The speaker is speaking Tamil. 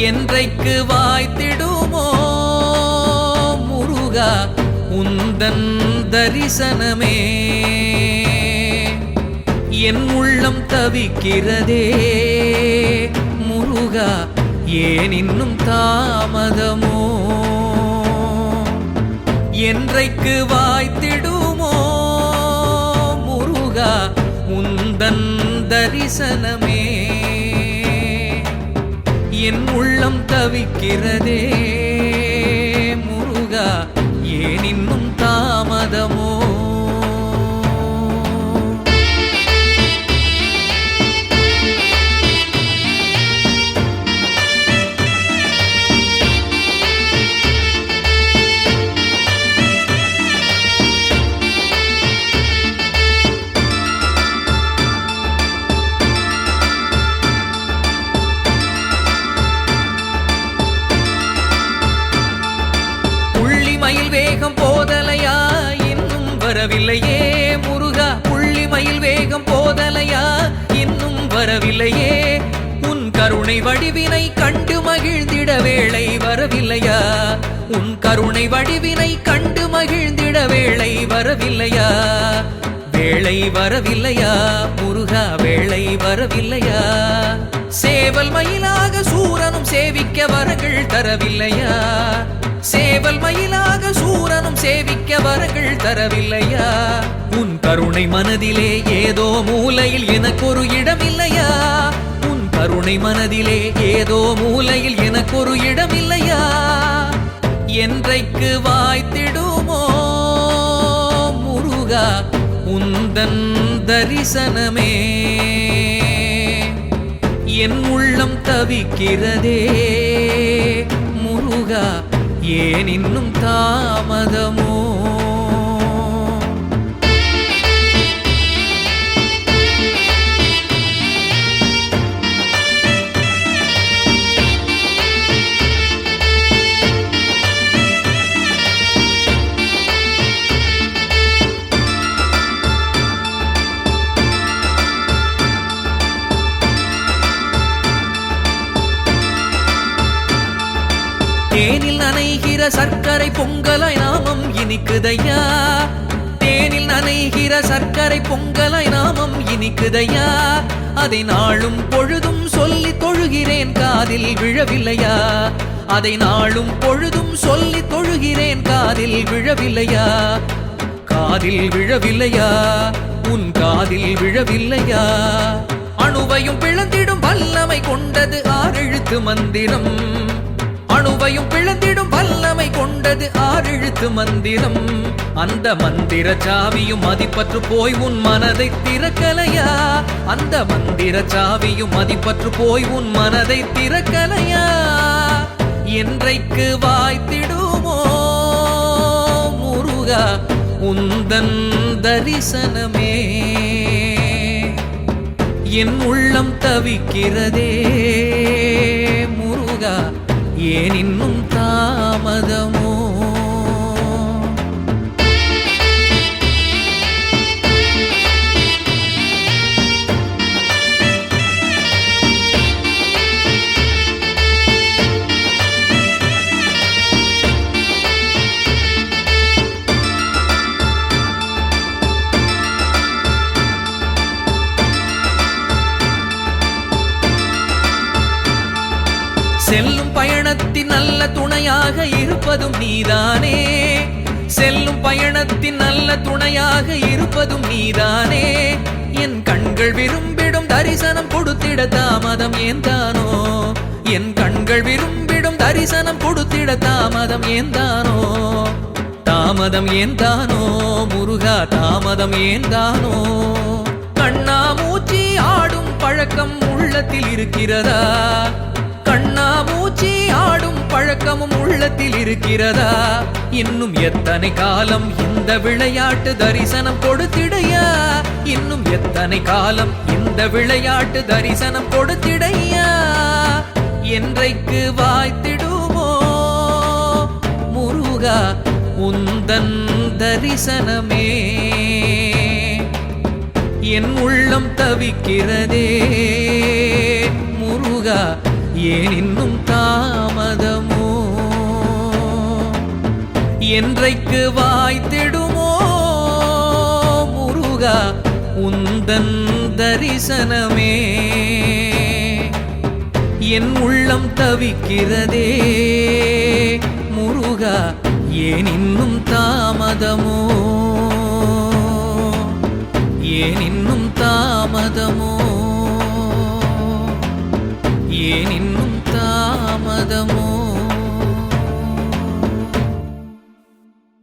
என்றைக்கு வாய்த்திடுமோ? முருகா உந்தன் தரிசனமே. என் உள்ளம் தவிக்கிறதே. முருகா ஏன் இன்னும் தாமதமோ? என்றைக்கு வாய்த்திடுமோ? முருகா உந்தன் தரிசனமே. என் உள்ளம் தவிக்கிறதே முருகா. ஏன் இன்னும் தாமதமோ? வரவில்லையே முருகா புள்ளி மயில் வேகம் போதலையா? இன்னும் வரவில்லையே. உன் கருணை வடிவினை கண்டு மகிழ்ந்திட வேளை வரவில்லையா? உன் கருணை வடிவினை கண்டு மகிழ்ந்திட வேளை வரவில்லையா? வேளை வரவில்லையா முருகா வேளை வரவில்லையா? சேவல் மயிலாக சூரனும் சேவிக்க வரங்கள் தரவில்லையா? சூரனும் சேவிக்க வரங்கள் தரவில்லையா? உன் கருணை மனதிலே ஏதோ மூலையில் எனக்கொரு இடம் இல்லையா உன் கருணை மனதிலே ஏதோ மூலையில் எனக்கொரு இடம் இல்லையா என்றைக்கு வாய்த்திடுமோ முருகா உந்தன் தரிசனமே. என் உள்ளம் தவிக்கிறதே முருகா ஏன் இன்னும் தாமதமோ? நனைகிற சர்க்கரை பொங்கலாய் நாமம் இனிக்குதையா? தேனில் நனைகிற சர்க்கரை பொங்கலாய் நாமம் இனிக்குதையா? அதை நாளும் பொழுதும் சொல்லி தொழுகிறேன் காதில் விழவில்லையா? அதை நாளும் பொழுதும் சொல்லி தொழுகிறேன் காதில் விழவில்லையா? காதில் விழவில்லையா? உன் காதில் விழவில்லையா? அணுவையும் பிளந்திடும் வல்லமை கொண்டது ஆறெழுத்து மந்திரம். அணுவையும் பிளந்திடும் வல்லமை கொண்டது ஆறெழுத்து மந்திரம். அந்த மந்திர சாவியும் மதிப்பற்று போய் உன் மனதை திறக்கலையா? அந்த மந்திர சாவியும் மதிப்பற்று போய் உன் மனதை திறக்கலையா? என்றைக்கு வாய்த்திடுமோ முருகா உந்தன் தரிசனமே? என் உள்ளம் தவிக்கிறதே முருகா. ஏன் இன்னும் தாமதமோ? செல்லும் பயணத்தின் நல்ல துணையாக இருப்பதும் நீதானே. செல்லும் பயணத்தின் நல்ல துணையாக இருப்பதும் நீதானே. என் கண்கள் விரும்பிடும் தரிசனம் கொடுத்திட தாமதம் ஏந்தானோ என் கண்கள் விரும்பிடும் தரிசனம் கொடுத்திட தாமதம் ஏந்தானோ தாமதம் ஏந்தானோ முருகா தாமதம் ஏந்தானோ கண்ணா மூச்சி ஆடும் பழக்கம் உள்ளத்தில் இருக்கிறதா? மூச்சி ஆடும் பழக்கமும் உள்ளத்தில் இருக்கிறதா? இன்னும் எத்தனை காலம் இந்த விளையாட்டு தரிசனம் கொடுத்திடையா? இன்னும் எத்தனை காலம் இந்த விளையாட்டு தரிசனம் கொடுத்திடையா? என்றைக்கு வாய்த்திடுமோ? முருகா உந்தன் தரிசனமே. என் உள்ளம் தவிக்கிறதே. முருகா ஏன் இன்னும் தாமதமோ? என்றைக்கு வாய்த்திடுமோ முருகா உந்தன் தரிசனமே. என் உள்ளம் தவிக்கிறதே. முருகா ஏன் இன்னும் தாமதமோ? ஏன் இன்னும் தாமதமோ? ஏன் இன்னும் தாமதமோ?